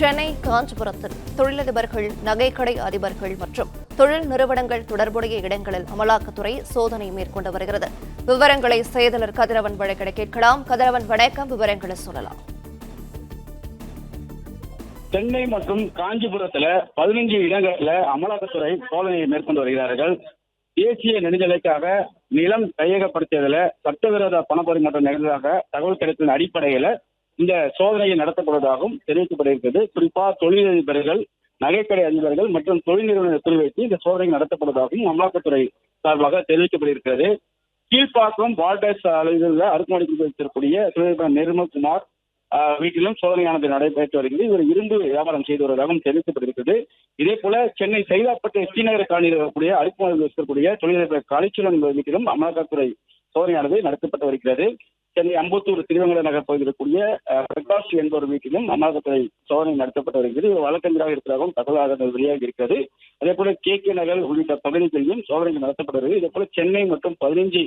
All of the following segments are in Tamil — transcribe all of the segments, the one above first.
சென்னை காஞ்சிபுரத்தில் தொழிலதிபர்கள் நகைக்கடை அதிபர்கள் மற்றும் தொழில் நிறுவனங்கள் தொடர்புடைய இடங்களில் அமலாக்கத்துறை சோதனை மேற்கொண்டு வருகிறது. விவரங்களை செய்தலர் கதிரவன் வழக்கிட கேட்கலாம். கதிரவன் வணக்கம். விவரங்களை சொல்லலாம். சென்னை மற்றும் காஞ்சிபுரத்துல பதினஞ்சு இடங்கள்ல அமலாக்கத்துறை சோதனையை மேற்கொண்டு வருகிறார்கள். தேசிய நெடுஞ்சாலைக்காக நிலம் கையகப்படுத்தியதுல சட்டவிரோத பணப்பரிமாற்றம் நிகழ்ந்ததாக தகவல் கிடைத்ததன் அடிப்படையில இந்த சோதனையை நடத்தப்படுவதாகவும் தெரிவிக்கப்பட்டிருக்கிறது. குறிப்பா தொழிலதிபர்கள் நகைக்கடை அதிபர்கள் மற்றும் தொழில் நிறுவனங்களை குறிவைத்து இந்த சோதனை நடத்தப்படுவதாகவும் அமலாக்கத்துறை சார்பாக தெரிவிக்கப்பட்டிருக்கிறது. கீழ்ப்பாக்கம் வால்டர்ஸ் அலுவலக அருக்குமடிக்கு வைத்திருக்கக்கூடிய தொழிலதிபர் நிர்மல்குமார் வீட்டிலும் சோதனையானது நடைபெற்று வருகிறது. இவர் இரும்பு வியாபாரம் செய்து வருவதாகவும் தெரிவிக்கப்பட்டிருக்கிறது. இதே போல சென்னை சைதாப்பட்டு ஸ்ரீநகர் காலனியில் இருக்கக்கூடிய அடுக்குமாறு இருக்கக்கூடிய தொழிலதிபர் கலைச்சலன் வீட்டிலும் அமலாக்கத்துறை சோதனையானது நடத்தப்பட்டு வருகிறது. சென்னை அம்பத்தூர் திருவங்கட நகர் பகுதியில் இருக்கக்கூடிய பிரகாஷ் என்பவர் வீட்டிலும் அமலாக்கத்துறை சோதனை நடத்தப்பட்டு வருகிறது. இவர் வழக்கறிஞராக இருக்கிறதாகவும் தகவல் ஆதாரங்கள் வெளியாகி இருக்கிறது. அதே போல கே கே நகர் உள்ளிட்ட பகுதிகளிலும் சோதனைகள் நடத்தப்பட்டு வருகிறது. இதே போல சென்னை மற்றும் பதினைஞ்சு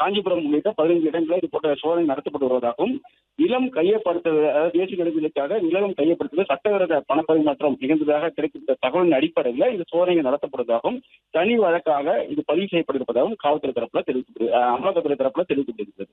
காஞ்சிபுரம் உள்ளிட்ட பதினைந்து இடங்களில் இது போன்ற சோதனை நடத்தப்பட்டு வருவதாகவும் நிலம் கையப்படுத்துவது அதாவது தேசிய நெடுஞ்சாலைக்காக நிலம் கையப்படுத்துவது சட்டவிரோத பணப்பரிமாற்றம் நிகழ்ந்ததாக கிடைக்கப்பட்ட தகவலின் அடிப்படையில் இந்த சோதனை நடத்தப்படுவதாகவும் தனி வழக்காக இது பதிவு செய்யப்பட்டிருப்பதாகவும் காவல்துறை தரப்புல தெரிவிக்கப்பட்டு அமலாக்கத்துறை தரப்புல தெரிவிக்கப்பட்டிருக்கிறது.